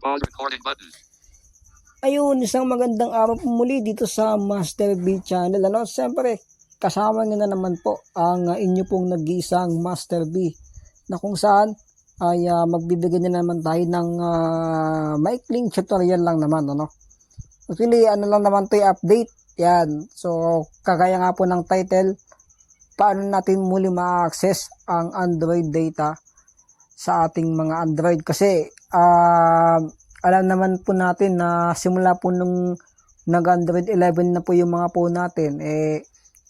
Pause recording button. Ayun, isang magandang araw po muli dito sa Master B channel. Ano, siyempre, kasama nyo na naman po ang inyo pong nag-iisang Master B na kung saan ay uh, magbibigay na naman tayo ng uh, maikling tutorial lang naman. Ano? Actually, ano lang naman to update. Yan. So, kagaya nga po ng title, paano natin muli ma-access ang Android data sa ating mga Android. Kasi, ah alam naman po natin na simula po nung nag-Android 11 na po yung mga po natin, eh,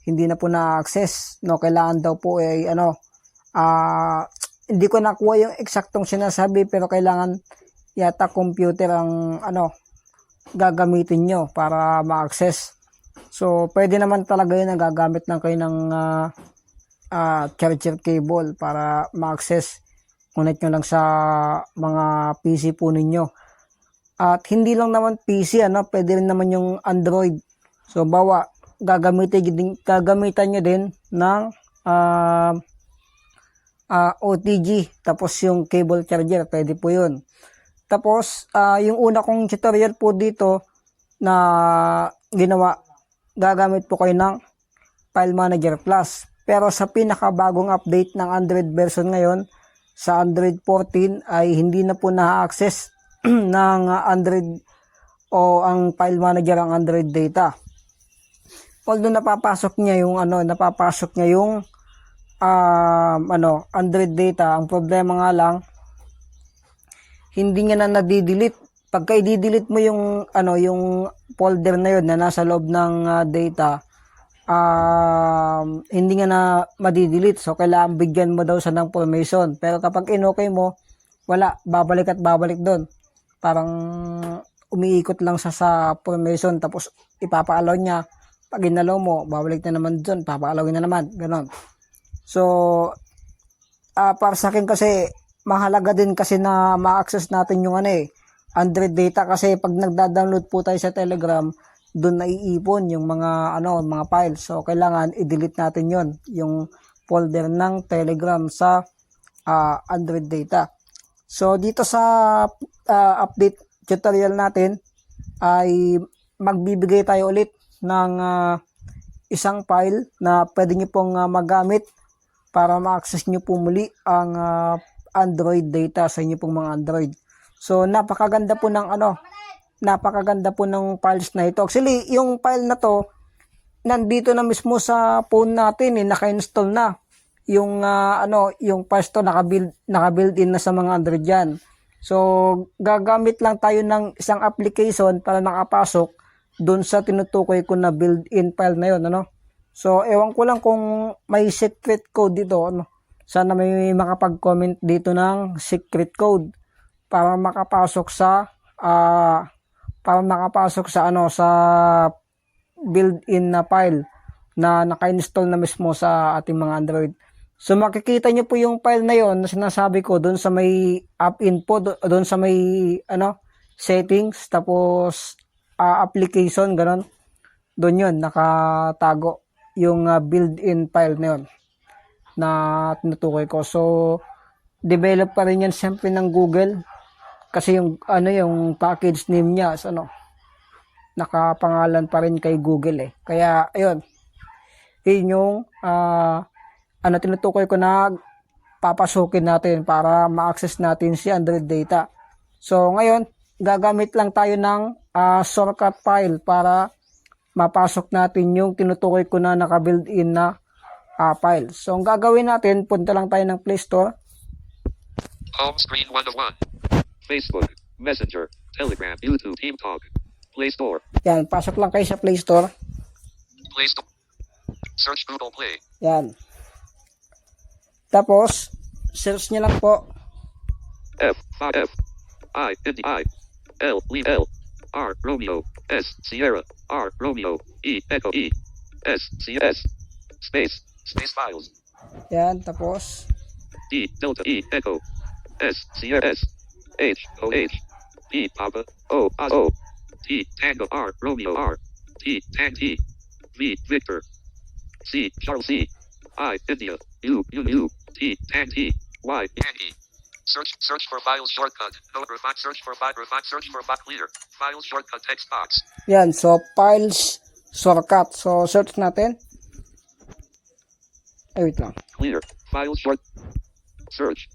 hindi na po na-access, no? Kailangan daw po, eh, ano, ah, hindi ko nakuha yung eksaktong sinasabi, pero kailangan yata computer ang, ano, gagamitin nyo para ma-access. So, pwede naman talaga yun na gagamit lang kayo ng ah, ah, charger cable para ma-access. Connect nyo lang sa mga PC po ninyo. At hindi lang naman PC, ano, pwede rin naman yung Android. So, bawa, gagamitin, gagamitan nyo din ng ah, ah, OTG, tapos yung cable charger, pwede po yun. Tapos, ah, yung una kong tutorial po dito na ginawa, gagamit po kayo ng File Manager Plus. Pero sa pinakabagong update ng Android version ngayon, sa Android 14 ay hindi na po na-access ng Android o ang file manager ang Android data. Although napapasok niya yung ano, napapasok niya yung um, ano, Android data, ang problema nga lang hindi niya na nadidelete. Pagka i-delete mo yung ano, yung folder na yun na nasa loob ng uh, data, um, hindi nga na madidelete. So, kailangan bigyan mo daw sa ng permission. Pero kapag inokay mo, wala, babalik at babalik doon. Parang umiikot lang sa sa formation tapos ipapaalaw niya. Pag inalaw mo, babalik na naman doon, papaalawin na naman. Ganon. So, ah para sa akin kasi, mahalaga din kasi na ma-access natin yung ano eh, Android data kasi pag nagda-download po tayo sa Telegram, doon naiipon yung mga ano, mga files. So kailangan i-delete natin 'yon, yung folder ng Telegram sa ah, Android data. So dito sa ah, update tutorial natin ay magbibigay tayo ulit ng ah, isang file na pwede niyo pong ah, magamit para ma-access niyo po muli ang ah, Android data sa inyo pong mga Android. So napakaganda po ng ano, napakaganda po ng files na ito. Actually, yung file na to nandito na mismo sa phone natin eh, naka-install na. Yung ah, ano, yung files to naka-build naka-build in na sa mga Android yan. So, gagamit lang tayo ng isang application para nakapasok doon sa tinutukoy ko na built-in file na yon ano. So, ewan ko lang kung may secret code dito, ano. Sana may makapag-comment dito ng secret code para makapasok sa ah para makapasok sa ano sa built-in na file na naka-install na mismo sa ating mga Android. So makikita niyo po yung file na yon na sinasabi ko doon sa may app info do- doon sa may ano settings tapos ah, application ganon. Doon yon nakatago yung ah, built-in file na yon na tinutukoy ko. So develop pa rin yan siyempre ng Google kasi yung ano yung package name niya is ano nakapangalan pa rin kay Google eh. Kaya ayun. Yun yung ah, ano tinutukoy ko na papasukin natin para ma-access natin si Android data. So ngayon, gagamit lang tayo ng ah, shortcut file para mapasok natin yung tinutukoy ko na naka-build in na ah, file. So ang gagawin natin, punta lang tayo ng Play Store. Home screen 1 of 1. Facebook, Messenger, Telegram, YouTube, Team Talk. Play Store. Yan, pasok lang kayo sa Play Store. Play Store. Search Google Play. Yan. Tapos, search nyo lang po F, 5 F, I, Indy, I, L, Lead L, R, Romeo, S, Sierra, R, Romeo, E, Echo, E, S, C, S, space, space files, Yan, tapos, D, Delta, E, Echo, S, Sierra, S, H, O, H, P, Papa, O, O, O, T, Tango, R, Romeo, R, T, Tang, T, V, Victor, C, Charles, C, I, India, U, U, U, T, Tang, T, Y, Yankee, Search search for files shortcut. No refine search for file refine search for file clear. Files shortcut text box. Yan, so files shortcut. So search natin. Ay, wait lang. Clear. Files short. Search.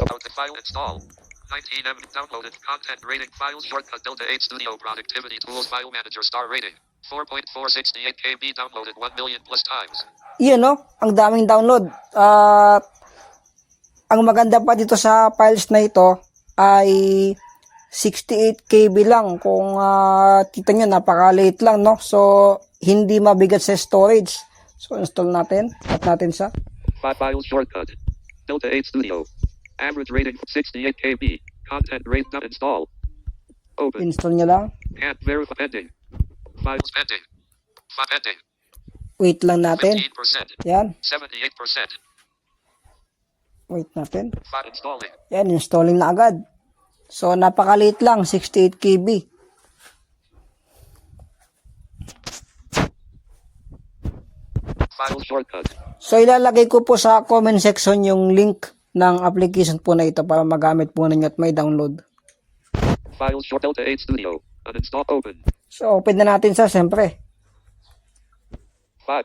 About the file install. 19 M downloaded content rating files shortcut Delta 8 Studio Productivity Tools File Manager star rating 4.468 KB downloaded 1 million plus times. Yun, no? Ang daming download. At ang maganda pa dito sa files na ito ay 68 KB lang. Kung uh, kita nyo, napaka-late lang, no? So, hindi mabigat sa storage. So, install natin. At natin sa files shortcut. Delta 8 Studio. Average rating 68 KB. Content rate not install. Open. install nyo lang. Can't verify pending. Files pending. File pending. Wait lang natin. 15%. Yan. 78%. Wait natin. File installing. Yan, installing na agad. So, napakaliit lang. 68 KB. File shortcut. So ilalagay ko po sa comment section yung link ng application po na ito para magamit po ninyo at may download. File short Delta 8 Studio. Uninstall open. So open na natin sa siyempre. 5.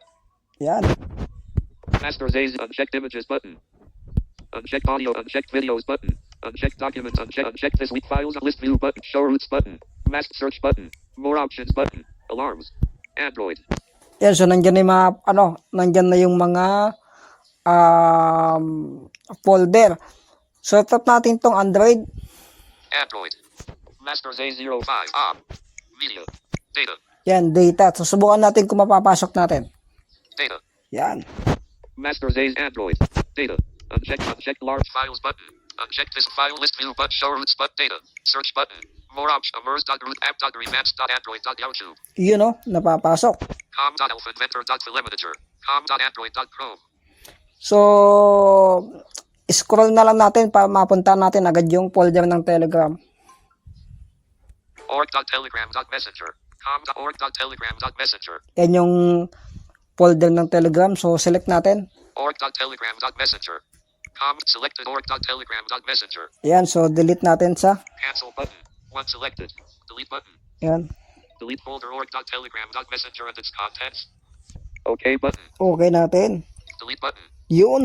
Yan. Master Z's unchecked images button. Unchecked audio, unchecked videos button. Unchecked documents, unchecked, unchecked this week files, list view button, show routes button. Mask search button. More options button. Alarms. Android. Yan, so nandyan na yung mga, ano, nandyan na yung mga um, folder. So tap natin tong Android. Android. Master Z05. Ah. Media. Data. Yan, data. So subukan natin kung mapapasok natin. Data. Yan. Master Z's Android. Data. Unchecked, unchecked large files button. Unchecked this file list view button, show routes but data. Search button. More options. Immerse.root app.rematch.android.youtube. Yun o, napapasok. Com.alphainventor.telemeter. Com.android.chrome. So, scroll na lang natin para mapunta natin agad yung folder ng Telegram. Org.telegram.messenger. Com.org.telegram.messenger. Yan yung folder ng Telegram. So, select natin. Org.telegram.messenger. Com. Selected org.telegram.messenger. Yan, so delete natin sa. Cancel button. One selected. Delete button. Yan. Delete folder org.telegram.messenger and its contents. OK button. Okay natin. Delete button. Yun.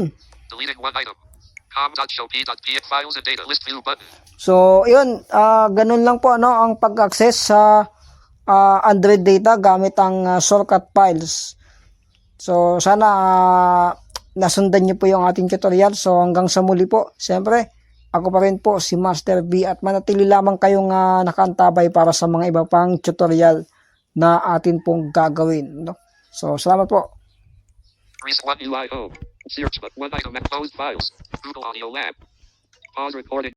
Deleting one item. Com.showp.px files and data list view button. So, yun. ah ganun lang po ano, ang pag-access sa ah, Android data gamit ang ah, shortcut files. So, sana ah, nasundan niyo po yung ating tutorial. So, hanggang sa muli po. Siyempre, ako pa rin po si Master B at manatili lamang kayong uh, nakantabay para sa mga iba pang tutorial na atin pong gagawin. No? So, salamat po. Reese 1 UI. Search but one item at closed files. Google Audio Lab. Pause recording.